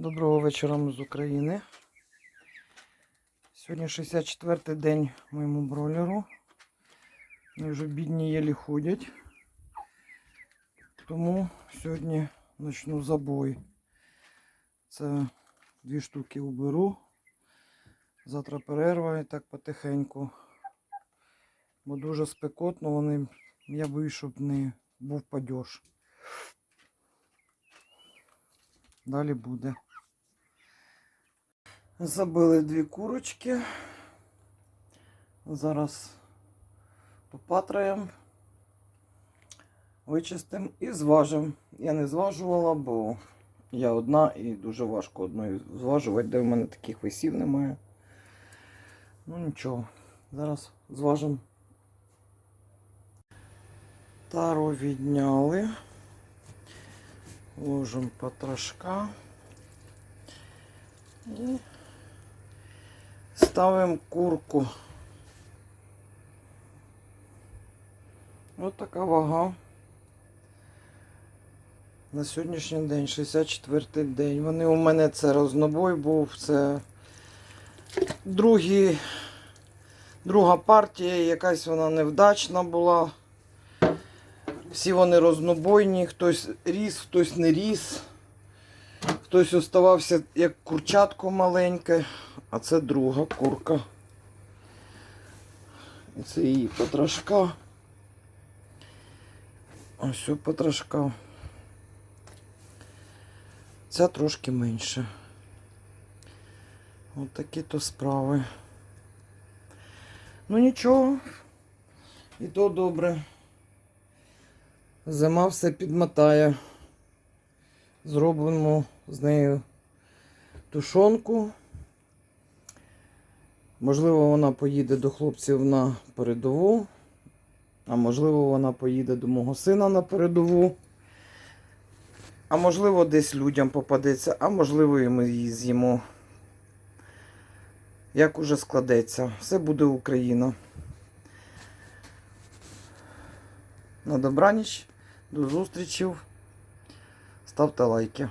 Доброго вечора з України. Сьогодні 64-й день моєму бролеру. Вони вже бідні єлі ходять. Тому сьогодні почну забой. Це дві штуки уберу. Завтра перерва і так потихеньку. Бо дуже спекотно вони. Я боюсь, щоб не був падеж. Далі буде. Забили дві курочки. Зараз попатраємо, вичистимо і зважимо. Я не зважувала, бо я одна і дуже важко одною зважувати, де в мене таких висів немає. Ну нічого, зараз зважимо. Тару відняли. Ложимо потрошка. І ставимо курку. Ось така вага. На сьогоднішній день, 64-й день. Вони у мене це рознобой був, це другі, друга партія, якась вона невдачна була. Всі вони рознобойні, хтось ріс, хтось не ріс. Хтось оставався як курчатко маленьке, а це друга курка. І Це її потрошка. Ось у потрошка. Ця трошки менше. Ось такі то справи. Ну нічого. І то добре. Зима все підмотає. Зробимо з нею тушонку. Можливо, вона поїде до хлопців на передову, а можливо, вона поїде до мого сина на передову. А можливо, десь людям попадеться, а можливо, і ми її з'їмо. Як уже складеться, все буде Україна. На добраніч, до зустрічі. Ставте лайки.